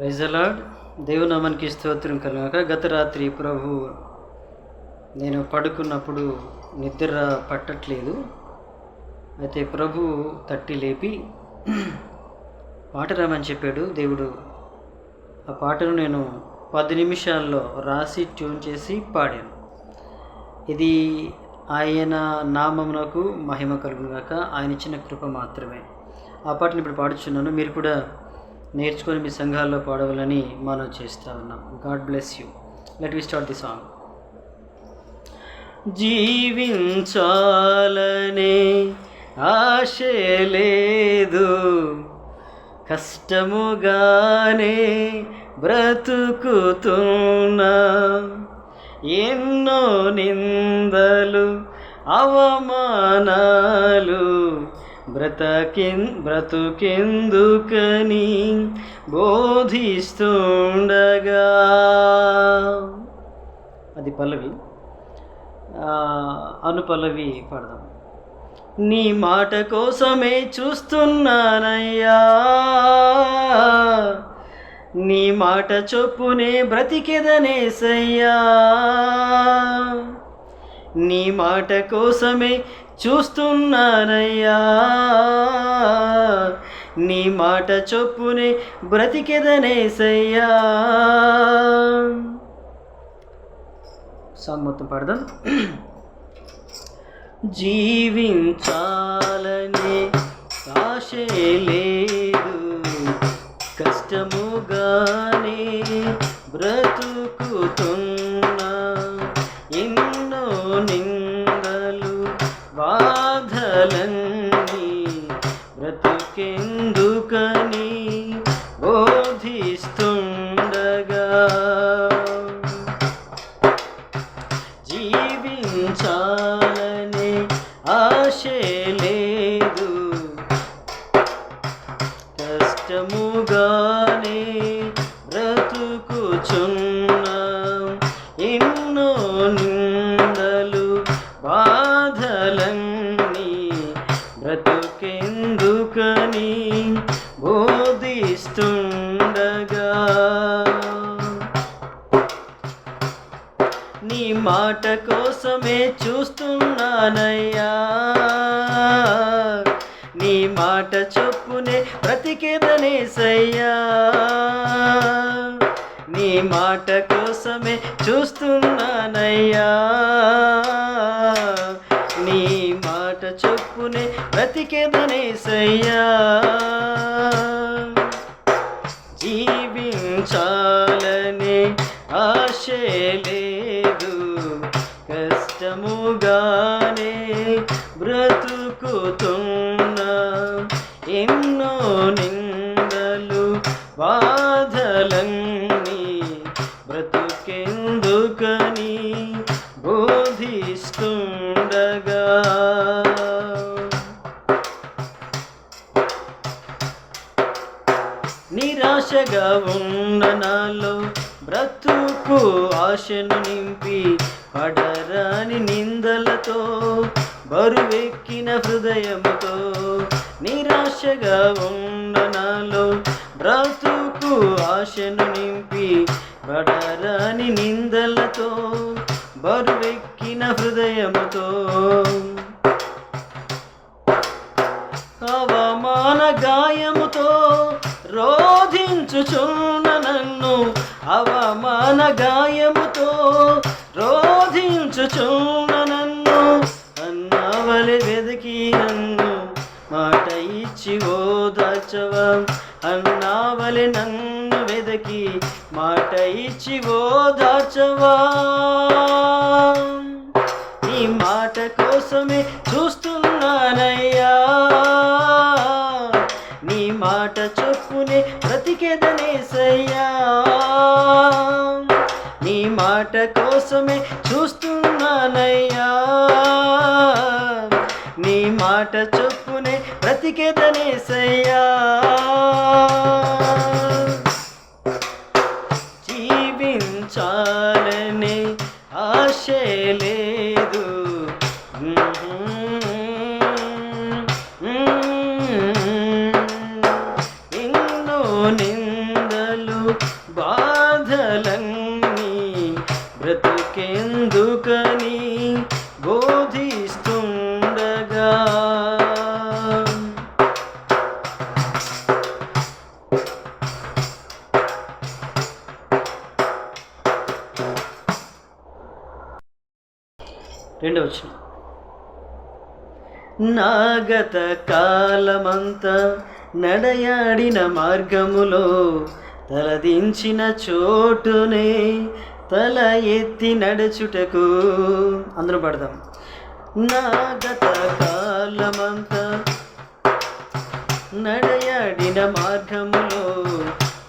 రైజలాడ్ దేవునామానికి స్తోత్రం కనుక గత రాత్రి ప్రభు నేను పడుకున్నప్పుడు నిద్ర పట్టట్లేదు. అయితే ప్రభు తట్టి లేపి పాట రామని చెప్పాడు. దేవుడు ఆ పాటను నేను పది నిమిషాల్లో రాసి ట్యూన్ చేసి పాడాను. ఇది ఆయన నామమునకు మహిమ కలుగుగాక ఆయన ఇచ్చిన కృప మాత్రమే. ఆ పాటను ఇప్పుడు పాడుచున్నాను. మీరు కూడా నేర్చుకొని మీ సంఘాల్లో పాడవాలని మనం చేస్తూ ఉన్నాం. God bless you. Let we start the song. జీవించాలనే ఆశ లేదు. కష్టముగానే బ్రతుకుతున్నా ఎన్నో నిందలు అవమానాలు బ్రతకిం బ్రతుకెందుకని బోధిస్తుండగా. అది పల్లవి. అనుపల్లవి పడదాం. నీ మాట కోసమే చూస్తున్నానయ్యా. నీ మాట చొప్పునే బ్రతికెదనేసయ్యా నీ మాట కోసమే చూస్తున్నానయ్యా. నీ మాట చొప్పునే బ్రతికెదనేసయ్యా సాంగ్ మొత్తం పాడదాం. జీవించాలనే ఆశ లేదు. కష్టముగానే బ్రతుకుతో కష్టముగానే బ్రతుకుచున్నా. ఎన్నో నిందలు బాధలన్నీ బ్రతుకెందుకని బోధిస్తుండగా. నీ మాట కోసమే చూస్తున్నానయ్యా. నీ మాట చొప్పునే బ్రతికేదనేసయ్యా నీ మాట కోసమే చూస్తున్నానయ్యా. నీ మాట చొప్పునే బ్రతికేదనేసయ్యా ఆశగా ఉండనలో బ్రతుకు ఆశను నింపి పడరాని నిందలతో బరువెక్కిన హృదయముతో. అవమాన గాయముతో రోధించుచున్న నన్ను అవమాన గాయము అన్నావలి నన్ను వెదకి మాట ఇచ్చి ఓదార్చవా నీ మాట కోసమే చూస్తున్నానయ్యా. నీ మాట చొప్పునే బ్రతికెదనేసయ్యా నీ మాట కోసమే చూస్తున్నానయ్యా. నీ మాట చొప్పునే బ్రతికెదనేసయ్యా జీవించాలనే ఆశ లేదు. రెండో వచ్చిన. నాగత కాలమంతా నడయాడిన మార్గములో తలదించిన చోటునే తల ఎత్తి నడుచుటకు. అందరూ పడదాం. నాగత కాలమంతా నడయాడిన మార్గములో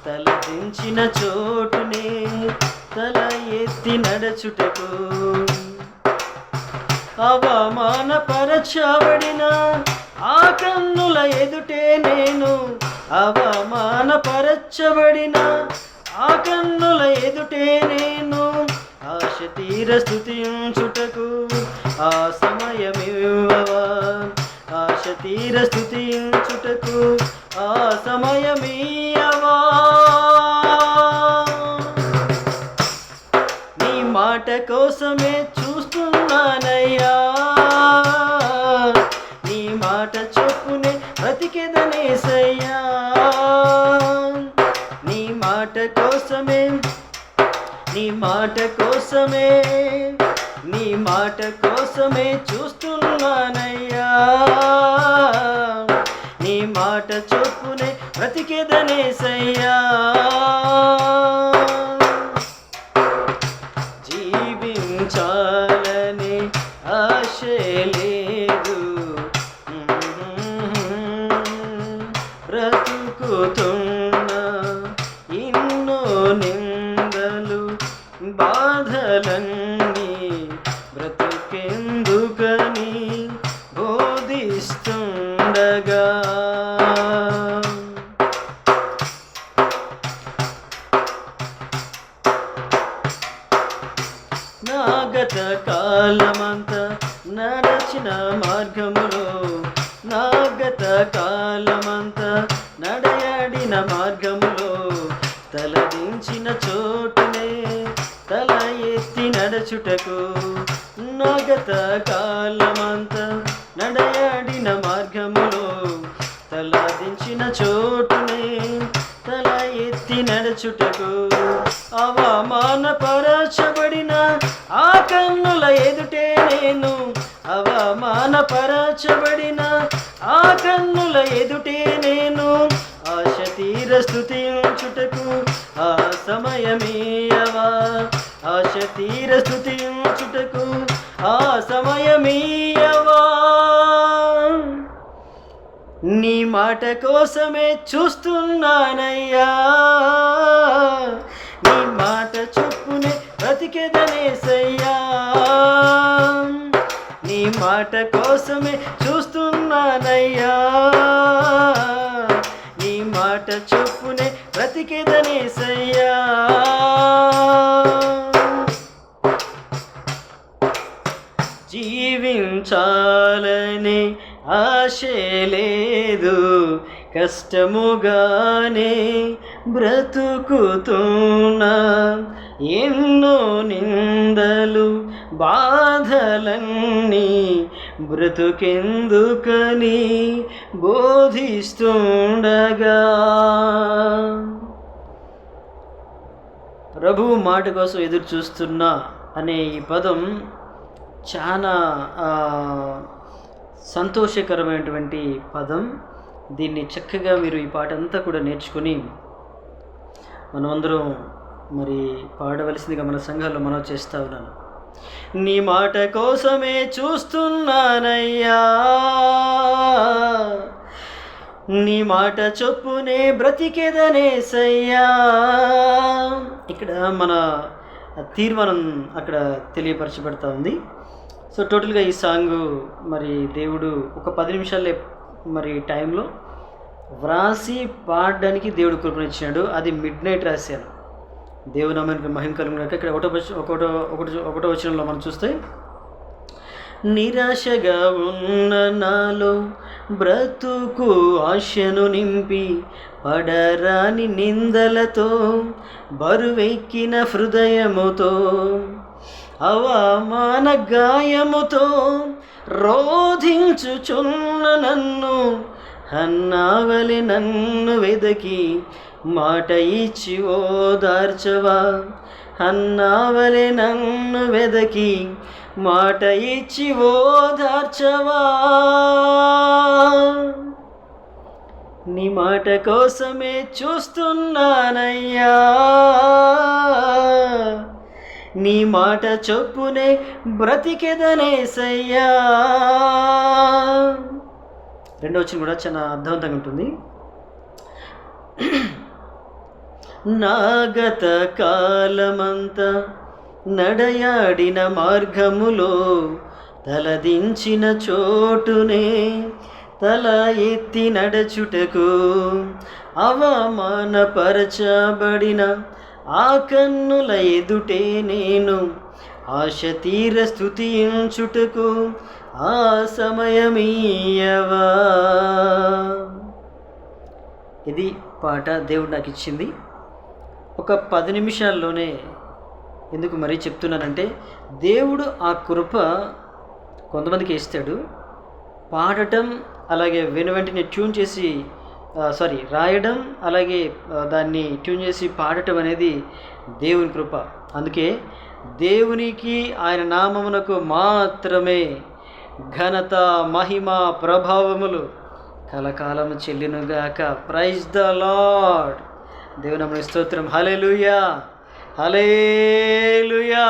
తల దించిన చోటునే తల ఎత్తి నడచుటకు. అవమానపరచబడిన ఆ కన్నుల ఎదుటే నేను అవమానపరచబడిన ఆ కన్నుల ఎదుటే నేను ఆశ తీర స్థుతించుటకు ఆ సమయమివ్వవా? ఆశ తీర స్థుతించుటకు ఆ సమయమీయవా నీ మాట కోసమే చూస్తున్నానయ్యా నీ మాట చొప్పునే బ్రతికెదనేసయ్యా నీ మాట కోసమే నీ మాట కోసమే నీ మాట కోసమే చూస్తున్నానయ్యా. నీ మాట చొప్పునే బ్రతికెదనేసయ్యా బాధలన్నీ బ్రతుకెందుకని బోధిస్తుండగా. నాగత కాలమంత నడచిన మార్గములో నాగత కాలమంత నడయాడిన మార్గములో తలదించిన చో నడచుటకు నాగత కాలమంత నడయాడిన మార్గములో తలాదించిన చోటునే తల ఎత్తి నడుచుటకు అవమానపరచబడిన ఆ కన్నుల ఎదుటే నేను అవమానపరచబడిన ఆ కన్నుల ఎదుటే నేను ఆశ తీర స్థుతించుటకు ఆ సమయమేయవా? తీర స్థుతించుటకు ఆ సమయమీయవా? నీ మాట కోసమే చూస్తున్నానయ్యా. నీ మాట చొప్పునే బ్రతికెదనేసయ్యా నీ మాట కోసమే చూస్తున్నానయ్యా. నీ మాట చొప్పునే బ్రతికెదనేసయ్యా ఆశే లేదు. కష్టముగానే బ్రతుకుతున్నా ఎన్నో నిందలు బాధలన్నీ బ్రతుకెందుకని బోధిస్తుండగా. ప్రభువు మాట కోసం ఎదురు చూస్తున్నా అనే ఈ పదం చాలా ఆ, సంతోషకరమైనటువంటి పదం. దీన్ని చక్కగా మీరు ఈ పాట అంతా కూడా నేర్చుకుని మనమందరం మరి పాడవలసిందిగా మన సంఘాల్లో మనం చేస్తా ఉన్నాను. నీ మాట కోసమే చూస్తున్నానయ్యా. నీ మాట చొప్పునే బ్రతికెదనేసయ్యా ఇక్కడ మన తీర్మానం అక్కడ తెలియపరచబడతా ఉంది. సో టోటల్గా ఈ సాంగ్ మరి దేవుడు ఒక పది నిమిషాలే మరి టైంలో వ్రాసి పాడడానికి దేవుడు కృపనిచ్చినాడు. అది మిడ్ నైట్ రాశాను దేవుడు నామానికి మహిమ కలుగునాక ఇక్కడ ఒకటో ఒకటో ఒకటో ఒకటో వచనంలో మనం చూస్తే నిరాశగా ఉన్న నాలో బ్రతుకు ఆశను నింపి పడరాని నిందలతో బరువెక్కిన హృదయముతో అవమాన గాయముతో రోధించుచున్న నన్ను అన్నావలి నన్ను వెదకి మాట ఇచ్చి ఓదార్చవా అన్నావలి నన్ను వెదకి మాట ఇచ్చి ఓదార్చవా నీ మాట కోసమే చూస్తున్నానయ్యా. నీ మాట చొప్పునే బ్రతికెదనేసయ్యా రెండో వచ్చిన కూడా చాలా అర్థవంతంగా ఉంటుంది. నాగత కాలమంత కాలమంతా నడయాడిన మార్గములో తలదించిన చోటునే తల ఎత్తి నడచుటకు అవమానపరచబడిన ఆ కన్నుల ఎదుటే నేను ఆశ తీర స్థుతించుటకు ఆ సమయమీయవా. ఇది పాట దేవుడు నాకు ఇచ్చింది. ఒక పది నిమిషాల్లోనే ఎందుకు మరీ చెప్తున్నానంటే దేవుడు ఆ కృప కొంతమందికి ఇస్తాడు. పాడటం అలాగే వెను వెంటనే ట్యూన్ చేసి సారీ రాయడం అలాగే దాన్ని ట్యూన్ చేసి పాడటం అనేది దేవుని కృప. అందుకే దేవునికి ఆయన నామమునకు మాత్రమే ఘనత మహిమ ప్రభావములు కలకాలము చెల్లినుగాక. ప్రైజ్ ద లార్డ్ దేవుని స్తోత్రం. హలే హలేలుయా